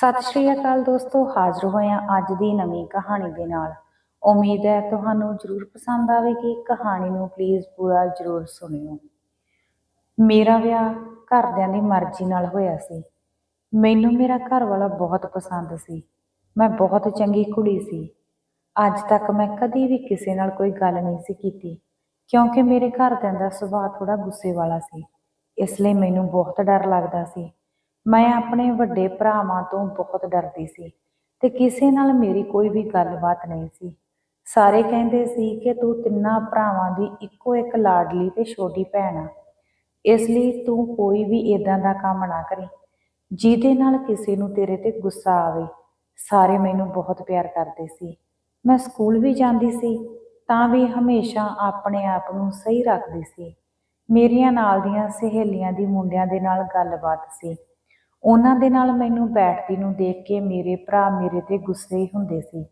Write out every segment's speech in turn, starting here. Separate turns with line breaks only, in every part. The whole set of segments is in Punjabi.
ਸਤਿ ਸ਼੍ਰੀ ਅਕਾਲ ਦੋਸਤੋ, ਹਾਜ਼ਰ ਹੋਇਆ ਅੱਜ ਦੀ ਨਵੀਂ ਕਹਾਣੀ ਦੇ ਨਾਲ। ਉਮੀਦ ਹੈ ਤੁਹਾਨੂੰ ਜ਼ਰੂਰ ਪਸੰਦ ਆਵੇਗੀ। ਕਹਾਣੀ ਨੂੰ ਪਲੀਜ਼ ਪੂਰਾ ਜ਼ਰੂਰ ਸੁਣਿਓ। ਮੇਰਾ ਵਿਆਹ ਘਰਦਿਆਂ ਦੀ ਮਰਜ਼ੀ ਨਾਲ ਹੋਇਆ ਸੀ। ਮੈਨੂੰ ਮੇਰਾ ਘਰ ਵਾਲਾ ਬਹੁਤ ਪਸੰਦ ਸੀ। ਮੈਂ ਬਹੁਤ ਚੰਗੀ ਕੁੜੀ ਸੀ। ਅੱਜ ਤੱਕ ਮੈਂ ਕਦੀ ਵੀ ਕਿਸੇ ਨਾਲ ਕੋਈ ਗੱਲ ਨਹੀਂ ਸੀ ਕੀਤੀ, ਕਿਉਂਕਿ ਮੇਰੇ ਘਰਦਿਆਂ ਦਾ ਸੁਭਾਅ ਥੋੜਾ ਗੁੱਸੇ ਵਾਲਾ ਸੀ। ਇਸ ਲਈ ਮੈਨੂੰ ਬਹੁਤ ਡਰ ਲੱਗਦਾ ਸੀ। ਮੈਂ ਆਪਣੇ ਵੱਡੇ ਭਰਾਵਾਂ ਤੋਂ ਬਹੁਤ ਡਰਦੀ ਸੀ ਤੇ ਕਿਸੇ ਨਾਲ ਮੇਰੀ ਕੋਈ ਵੀ ਗੱਲਬਾਤ ਨਹੀਂ ਸੀ। ਸਾਰੇ ਕਹਿੰਦੇ ਸੀ ਕਿ ਤੂੰ ਤਿੰਨਾਂ ਭਰਾਵਾਂ ਦੀ ਇੱਕੋ ਇੱਕ ਲਾਡਲੀ ਤੇ ਛੋਟੀ ਭੈਣ ਆ। ਇਸ ਲਈ ਤੂੰ ਕੋਈ ਵੀ ਇਦਾਂ ਦਾ ਕੰਮ ਨਾ ਕਰੀ, ਜਿਹਦੇ ਨਾਲ ਕਿਸੇ ਨੂੰ ਤੇਰੇ ਤੇ ਗੁੱਸਾ ਆਵੇ। ਸਾਰੇ ਮੈਨੂੰ ਬਹੁਤ ਪਿਆਰ ਕਰਦੇ ਸੀ। ਮੈਂ ਸਕੂਲ ਵੀ ਜਾਂਦੀ ਸੀ, ਤਾਂ ਵੀ ਹਮੇਸ਼ਾ ਆਪਣੇ ਆਪ ਨੂੰ ਸਹੀ ਰੱਖਦੀ ਸੀ। ਮੇਰੀਆਂ ਨਾਲ ਦੀਆਂ ਸਹੇਲੀਆਂ ਦੀ ਮੁੰਡਿਆਂ ਦੇ ਨਾਲ ਗੱਲਬਾਤ ਸੀ। ਉਹਨਾਂ ਦੇ ਨਾਲ ਮੈਨੂੰ ਬੈਠਦੀ ਨੂੰ ਦੇਖ ਕੇ ਮੇਰੇ ਭਰਾ ਮੇਰੇ ਤੇ ਗੁੱਸੇ ਹੁੰਦੇ ਸੀ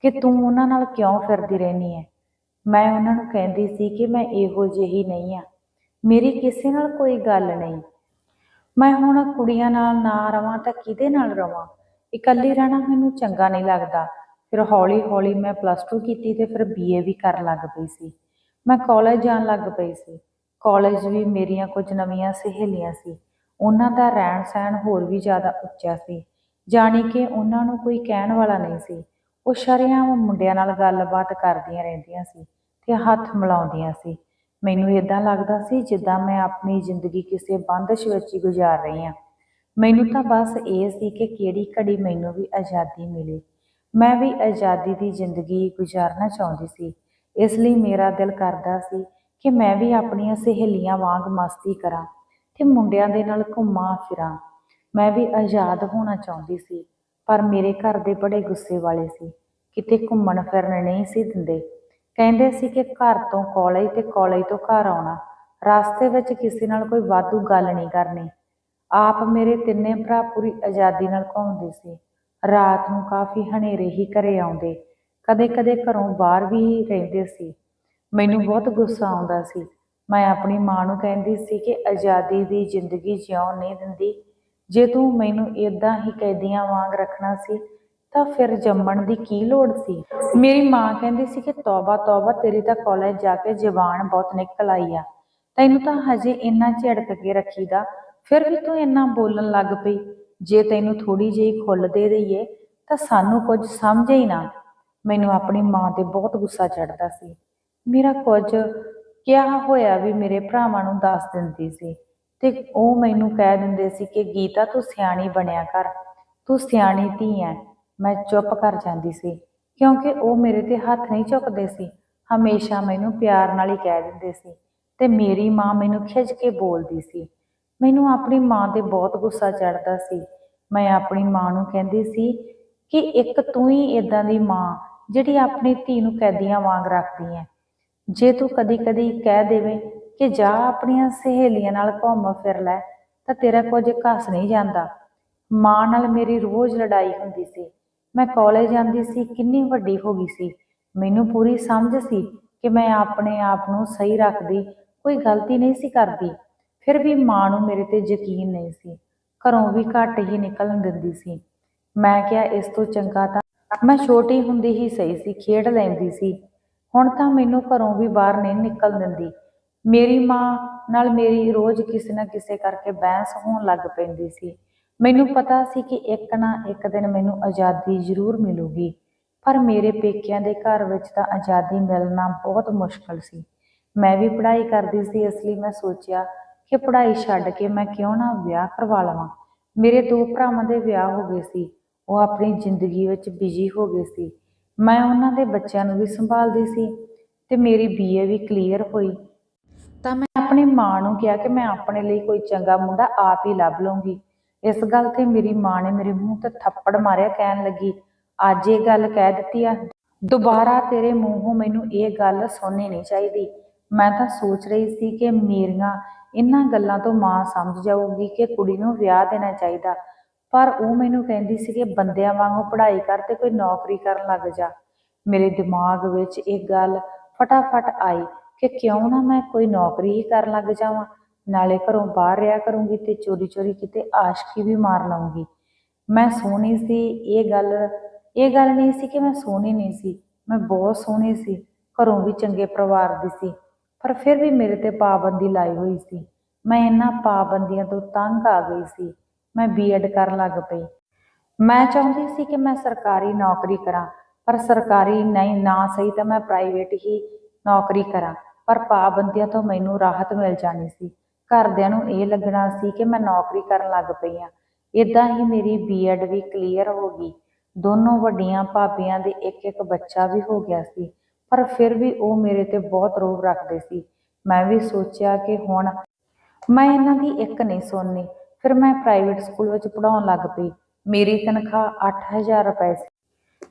ਕਿ ਤੂੰ ਉਹਨਾਂ ਨਾਲ ਕਿਉਂ ਫਿਰਦੀ ਰਹਿਨੀ ਹੈ ਮੈਂ ਉਹਨਾਂ ਨੂੰ ਕਹਿੰਦੀ ਸੀ ਕਿ ਮੈਂ ਇਹੋ ਜਿਹੀ ਨਹੀਂ ਆ। ਮੇਰੀ ਕਿਸੇ ਨਾਲ ਕੋਈ ਗੱਲ ਨਹੀਂ। ਮੈਂ ਹੁਣ ਕੁੜੀਆਂ ਨਾਲ ਨਾ ਰਵਾਂ ਤਾਂ ਕਿਹਦੇ ਨਾਲ ਰਵਾਂ? ਇਕੱਲੀ ਰਹਿਣਾ ਮੈਨੂੰ ਚੰਗਾ ਨਹੀਂ ਲੱਗਦਾ। ਫਿਰ ਹੌਲੀ ਹੌਲੀ ਮੈਂ ਪਲੱਸ 2 ਕੀਤੀ ਤੇ ਫਿਰ ਬੀਏ ਵੀ ਕਰਨ ਲੱਗ ਪਈ ਸੀ। ਮੈਂ ਕਾਲਜ ਜਾਣ ਲੱਗ ਪਈ ਸੀ। ਕਾਲਜ ਵੀ ਮੇਰੀਆਂ ਕੁਝ ਨਵੀਆਂ ਸਹੇਲੀਆਂ ਸੀ। ਉਹਨਾਂ ਦਾ ਰਹਿਣ ਸਹਿਣ ਹੋਰ ਵੀ ਜ਼ਿਆਦਾ ਉੱਚਾ ਸੀ। ਜਾਣੀ ਕਿ ਉਹਨਾਂ ਨੂੰ ਕੋਈ ਕਹਿਣ ਵਾਲਾ ਨਹੀਂ ਸੀ। ਉਹ ਸ਼ਰੇਆਮ ਮੁੰਡਿਆਂ ਨਾਲ ਗੱਲਬਾਤ ਕਰਦੀਆਂ ਰਹਿੰਦੀਆਂ ਸੀ ਤੇ ਹੱਥ ਮਿਲਾਉਂਦੀਆਂ ਸੀ। ਮੈਨੂੰ ਇਦਾਂ ਲੱਗਦਾ ਸੀ ਜਿੱਦਾਂ ਮੈਂ ਆਪਣੀ ਜ਼ਿੰਦਗੀ ਕਿਸੇ ਬੰਦਸ਼ ਵਿੱਚ ਹੀ ਗੁਜ਼ਾਰ ਰਹੀ ਹਾਂ। ਮੈਨੂੰ ਤਾਂ ਬਸ ਇਹ ਸੀ ਕਿ ਕਿਹੜੀ ਘੜੀ ਮੈਨੂੰ ਵੀ ਆਜ਼ਾਦੀ ਮਿਲੇ। ਮੈਂ ਵੀ ਆਜ਼ਾਦੀ ਦੀ ਜ਼ਿੰਦਗੀ ਗੁਜ਼ਾਰਨਾ ਚਾਹੁੰਦੀ ਸੀ। ਇਸ ਲਈ ਮੇਰਾ ਦਿਲ ਕਰਦਾ ਸੀ ਕਿ ਮੈਂ ਵੀ ਆਪਣੀਆਂ ਸਹੇਲੀਆਂ ਵਾਂਗ ਮਸਤੀ ਕਰਾਂ। ਤੇ ਮੁੰਡਿਆਂ ਦੇ ਨਾਲ ਘੁੰਮਾਂ ਫਿਰਾਂ। ਮੈਂ ਵੀ ਆਜ਼ਾਦ ਹੋਣਾ ਚਾਹੁੰਦੀ ਸੀ, ਪਰ ਮੇਰੇ ਘਰ ਦੇ ਬੜੇ ਗੁੱਸੇ ਵਾਲੇ ਸੀ। ਕਿਤੇ ਘੁੰਮਣ ਫਿਰਨ ਨਹੀਂ ਸੀ ਦਿੰਦੇ। ਕਹਿੰਦੇ ਸੀ ਕਿ ਘਰ ਤੋਂ ਕਾਲਜ ਤੇ ਕਾਲਜ ਤੋਂ ਘਰ ਆਉਣਾ। ਰਸਤੇ ਵਿੱਚ ਕਿਸੇ ਨਾਲ ਕੋਈ ਵਾਧੂ ਗੱਲ ਨਹੀਂ ਕਰਨੀ। ਆਪ ਮੇਰੇ ਤਿੰਨੇ ਭਰਾ ਪੂਰੀ ਆਜ਼ਾਦੀ ਨਾਲ ਘੁੰਮਦੇ ਸੀ। ਰਾਤ ਨੂੰ ਕਾਫੀ ਹਨੇਰੇ ਹੀ ਘਰੇ ਆਉਂਦੇ। ਕਦੇ-ਕਦੇ ਘਰੋਂ ਬਾਹਰ ਵੀ ਰਹਿੰਦੇ ਸੀ। ਮੈਨੂੰ ਬਹੁਤ ਗੁੱਸਾ ਆਉਂਦਾ ਸੀ। ਮੈਂ ਆਪਣੀ ਮਾਂ ਨੂੰ ਕਹਿੰਦੀ ਸੀ ਕਿ ਆਜ਼ਾਦੀ ਦੀ ਜ਼ਿੰਦਗੀ ਜਿਉਣ ਨਹੀਂ ਦਿੰਦੀ। ਜੇ ਤੂੰ ਮੈਨੂੰ ਇਦਾਂ ਹੀ ਕੈਦੀਆਂ ਵਾਂਗ ਰੱਖਣਾ ਸੀ, ਤਾਂ ਫਿਰ ਜੰਮਣ ਦੀ ਕੀ ਲੋੜ ਸੀ? ਮੇਰੀ ਮਾਂ ਕਹਿੰਦੀ ਸੀ ਕਿ ਤੌਬਾ ਤੌਬਾ, ਤੇਰੀ ਤਾਂ ਕਾਲਜ ਜਾ ਕੇ ਜ਼ਬਾਨ ਬਹੁਤ ਨਿਕਲ ਆਈ ਆ। ਤੈਨੂੰ ਤਾਂ ਹਜੇ ਇੰਨਾ ਝੜਕ ਕੇ ਰੱਖੀਦਾ, ਫਿਰ ਵੀ ਤੂੰ ਇੰਨਾ ਬੋਲਣ ਲੱਗ ਪਈ। ਜੇ ਤੈਨੂੰ ਥੋੜੀ ਜਿਹੀ ਖੁੱਲ ਦੇ ਦਈਏ, ਤਾਂ ਸਾਨੂੰ ਕੁਝ ਸਮਝ ਹੀ ਨਾ। ਮੈਨੂੰ ਆਪਣੀ ਮਾਂ ਤੇ ਬਹੁਤ ਗੁੱਸਾ ਚੜਦਾ ਸੀ। ਮੇਰਾ ਕੁਝ ਕਿਹਾ ਹੋਇਆ ਵੀ ਮੇਰੇ ਭਰਾਵਾਂ ਨੂੰ ਦੱਸ ਦਿੰਦੀ ਸੀ ਤੇ ਉਹ ਮੈਨੂੰ ਕਹਿ ਦਿੰਦੇ ਸੀ ਕਿ ਗੀਤਾ ਤੂੰ ਸਿਆਣੀ ਬਣਿਆ ਕਰ, ਤੂੰ ਸਿਆਣੀ ਧੀ ਐ, ਮੈਂ ਚੁੱਪ ਕਰ ਜਾਂਦੀ ਸੀ, ਕਿਉਂਕਿ ਉਹ ਮੇਰੇ ਤੇ ਹੱਥ ਨਹੀਂ ਚੁੱਕਦੇ ਸੀ, ਹਮੇਸ਼ਾ ਮੈਨੂੰ ਪਿਆਰ ਨਾਲ ਹੀ ਕਹਿ ਦਿੰਦੇ ਸੀ ਤੇ ਮੇਰੀ ਮਾਂ ਮੈਨੂੰ ਖਿੱਚ ਕੇ ਬੋਲਦੀ ਸੀ, ਮੈਨੂੰ ਆਪਣੀ ਮਾਂ ਤੇ ਬਹੁਤ ਗੁੱਸਾ ਚੜਦਾ ਸੀ, ਮੈਂ ਆਪਣੀ ਮਾਂ ਨੂੰ ਕਹਿੰਦੀ ਸੀ ਕਿ ਇੱਕ ਤੂੰ ਹੀ ਇਦਾਂ ਦੀ ਮਾਂ ਜਿਹੜੀ ਆਪਣੀ ਧੀ ਨੂੰ ਕੈਦੀਆਂ ਵਾਂਗ ਰੱਖਦੀ ਹੈ ਜੇ ਤੂੰ ਕਦੀ-ਕਦੀ ਕਹਿ ਦੇਵੇਂ ਕਿ ਜਾ ਆਪਣੀਆਂ ਸਹੇਲੀਆਂ ਨਾਲ ਘੁੰਮ ਫਿਰ ਲੈ, ਤਾਂ ਤੇਰਾ ਕੁਝ ਘਸ ਨਹੀਂ ਜਾਂਦਾ। ਮਾਂ ਨਾਲ ਮੇਰੀ ਰੋਜ਼ ਲੜਾਈ ਹੁੰਦੀ ਸੀ। ਮੈਂ ਕਾਲਜ ਜਾਂਦੀ ਸੀ, ਕਿੰਨੀ ਵੱਡੀ ਹੋ ਗਈ ਸੀ। ਮੈਨੂੰ ਪੂਰੀ ਸਮਝ ਸੀ ਕਿ ਮੈਂ ਆਪਣੇ ਆਪ ਨੂੰ ਸਹੀ ਰੱਖਦੀ, ਕੋਈ ਗਲਤੀ ਨਹੀਂ ਸੀ ਕਰਦੀ। ਫਿਰ ਵੀ ਮਾਂ ਨੂੰ ਮੇਰੇ ਤੇ ਯਕੀਨ ਨਹੀਂ ਸੀ। ਘਰੋਂ ਵੀ ਘੱਟ ਹੀ ਨਿਕਲਣ ਦਿੰਦੀ ਸੀ। ਮੈਂ ਕਿਹਾ, ਇਸ ਤੋਂ ਚੰਗਾ ਤਾਂ ਮੈਂ ਛੋਟੀ ਹੁੰਦੀ ਹੀ ਸਹੀ ਸੀ, ਖੇਡ ਲੈਂਦੀ ਸੀ। ਹੁਣ ਤਾਂ ਮੈਨੂੰ ਘਰੋਂ ਵੀ ਬਾਹਰ ਨਹੀਂ ਨਿਕਲ ਦਿੰਦੀ। ਮੇਰੀ ਮਾਂ ਨਾਲ ਮੇਰੀ ਰੋਜ਼ ਕਿਸੇ ਨਾ ਕਿਸੇ ਕਰਕੇ ਬਹਿਸ ਹੋਣ ਲੱਗ ਪੈਂਦੀ ਸੀ। ਮੈਨੂੰ ਪਤਾ ਸੀ ਕਿ ਇੱਕ ਨਾ ਇੱਕ ਦਿਨ ਮੈਨੂੰ ਆਜ਼ਾਦੀ ਜ਼ਰੂਰ ਮਿਲੂਗੀ, ਪਰ ਮੇਰੇ ਪੇਕਿਆਂ ਦੇ ਘਰ ਵਿੱਚ ਤਾਂ ਆਜ਼ਾਦੀ ਮਿਲਣਾ ਬਹੁਤ ਮੁਸ਼ਕਲ ਸੀ। ਮੈਂ ਵੀ ਪੜ੍ਹਾਈ ਕਰਦੀ ਸੀ, ਇਸ ਲਈ ਮੈਂ ਸੋਚਿਆ ਕਿ ਪੜ੍ਹਾਈ ਛੱਡ ਕੇ ਮੈਂ ਕਿਉਂ ਨਾ ਵਿਆਹ ਕਰਵਾ ਲਵਾਂ। ਮੇਰੇ ਦੋ ਭਰਾਵਾਂ ਦੇ ਵਿਆਹ ਹੋ ਗਏ ਸੀ, ਉਹ ਆਪਣੀ ਜ਼ਿੰਦਗੀ ਵਿੱਚ ਬਿਜ਼ੀ ਹੋ ਗਏ ਸੀ। ਮੈਂ ਉਹਨਾਂ ਦੇ ਬੱਚਿਆਂ ਨੂੰ ਵੀ ਸੰਭਾਲਦੀ ਸੀ ਤੇ ਮੇਰੀ ਬੀਏ ਵੀ ਕਲੀਅਰ ਹੋਈ। ਤਾਂ ਮੈਂ ਆਪਣੀ ਮਾਂ ਨੂੰ ਕਿਹਾ ਕਿ ਮੈਂ ਆਪਣੇ ਲਈ ਕੋਈ ਚੰਗਾ ਮੁੰਡਾ ਆਪ ਹੀ ਲੱਭ ਲਵਾਂਗੀ ਇਸ ਗੱਲ ਤੇ ਮੇਰੀ ਮਾਂ ਨੇ ਮੇਰੇ ਮੂੰਹ ਤੇ ਥੱਪੜ ਮਾਰਿਆ, ਕਹਿਣ ਲੱਗੀ, ਅੱਜ ਇਹ ਗੱਲ ਕਹਿ ਦਿੱਤੀ ਆ। ਦੁਬਾਰਾ ਤੇਰੇ ਮੂੰਹੋਂ ਮੈਨੂੰ ਇਹ ਗੱਲ ਸੁਣਨੀ ਨਹੀਂ ਚਾਹੀਦੀ। ਮੈਂ ਤਾਂ ਸੋਚ ਰਹੀ ਸੀ ਕਿ ਮੇਰੀਆਂ ਇਹਨਾਂ ਗੱਲਾਂ ਤੋਂ ਮਾਂ ਸਮਝ ਜਾਊਗੀ ਕਿ ਕੁੜੀ ਨੂੰ ਵਿਆਹ ਦੇਣਾ ਚਾਹੀਦਾ। ਪਰ ਉਹ ਮੈਨੂੰ ਕਹਿੰਦੀ ਸੀ ਕਿ ਬੰਦਿਆਂ ਵਾਂਗੂ ਪੜ੍ਹਾਈ ਕਰ ਤੇ ਕੋਈ ਨੌਕਰੀ ਕਰਨ ਲੱਗ ਜਾ। ਮੇਰੇ ਦਿਮਾਗ ਵਿੱਚ ਇਹ ਗੱਲ ਫਟਾਫਟ ਆਈ ਕਿ ਕਿਉਂ ਨਾ ਮੈਂ ਕੋਈ ਨੌਕਰੀ ਹੀ ਕਰਨ ਲੱਗ ਜਾਵਾਂ, ਨਾਲੇ ਘਰੋਂ ਬਾਹਰ ਰਿਹਾ ਕਰੂੰਗੀ ਤੇ ਚੋਰੀ ਚੋਰੀ ਕਿਤੇ ਆਸ਼ਕੀ ਵੀ ਮਾਰ ਲਵਾਂਗੀ ਮੈਂ ਸੋਹਣੀ ਸੀ, ਇਹ ਗੱਲ ਇਹ ਗੱਲ ਨਹੀਂ ਸੀ ਕਿ ਮੈਂ ਸੋਹਣੀ ਨਹੀਂ ਸੀ, ਮੈਂ ਬਹੁਤ ਸੋਹਣੀ ਸੀ, ਘਰੋਂ ਵੀ ਚੰਗੇ ਪਰਿਵਾਰ ਦੀ ਸੀ, ਪਰ ਫਿਰ ਵੀ ਮੇਰੇ ਤੇ ਪਾਬੰਦੀ ਲਾਈ ਹੋਈ ਸੀ। ਮੈਂ ਇਹਨਾਂ ਪਾਬੰਦੀਆਂ ਤੋਂ ਤੰਗ ਆ ਗਈ ਸੀ। ਮੈਂ ਬੀਐਡ ਕਰਨ ਲੱਗ ਪਈ। ਮੈਂ ਚਾਹੁੰਦੀ ਸੀ ਕਿ ਮੈਂ ਸਰਕਾਰੀ ਨੌਕਰੀ ਕਰਾਂ, ਪਰ ਸਰਕਾਰੀ ਨਹੀਂ, ਨਾ ਸਹੀ ਤਾਂ ਮੈਂ ਪ੍ਰਾਈਵੇਟ ਹੀ ਨੌਕਰੀ ਕਰਾਂ। ਪਰ ਪਾਬੰਦੀਆਂ ਤੋਂ ਮੈਨੂੰ ਰਾਹਤ ਮਿਲ ਜਾਣੀ ਸੀ। ਘਰਦਿਆਂ ਨੂੰ ਇਹ ਲੱਗਣਾ ਸੀ ਕਿ ਮੈਂ ਨੌਕਰੀ ਕਰਨ ਲੱਗ ਪਈ ਹਾਂ। ਇਦਾਂ ਹੀ ਮੇਰੀ ਬੀਐਡ ਵੀ ਕਲੀਅਰ ਹੋ ਗਈ। ਦੋਨੋਂ ਵੱਡੀਆਂ ਭਾਬੀਆਂ ਦੇ ਇੱਕ ਇੱਕ ਬੱਚਾ ਵੀ ਹੋ ਗਿਆ ਸੀ, ਪਰ ਫਿਰ ਵੀ ਉਹ ਮੇਰੇ ਤੇ ਬਹੁਤ ਰੋਬ ਰੱਖਦੇ ਸੀ। ਮੈਂ ਵੀ ਸੋਚਿਆ ਕਿ ਹੁਣ ਮੈਂ ਇਹਨਾਂ ਦੀ ਇੱਕ ਨਹੀਂ ਸੁਣਨੀ। ਫਿਰ ਮੈਂ ਪ੍ਰਾਈਵੇਟ ਸਕੂਲ ਵਿੱਚ ਪੜਾਉਣ ਲੱਗ ਪਈ। ਮੇਰੀ ਤਨਖਾਹ 8000 ਰੁਪਏ ਸੀ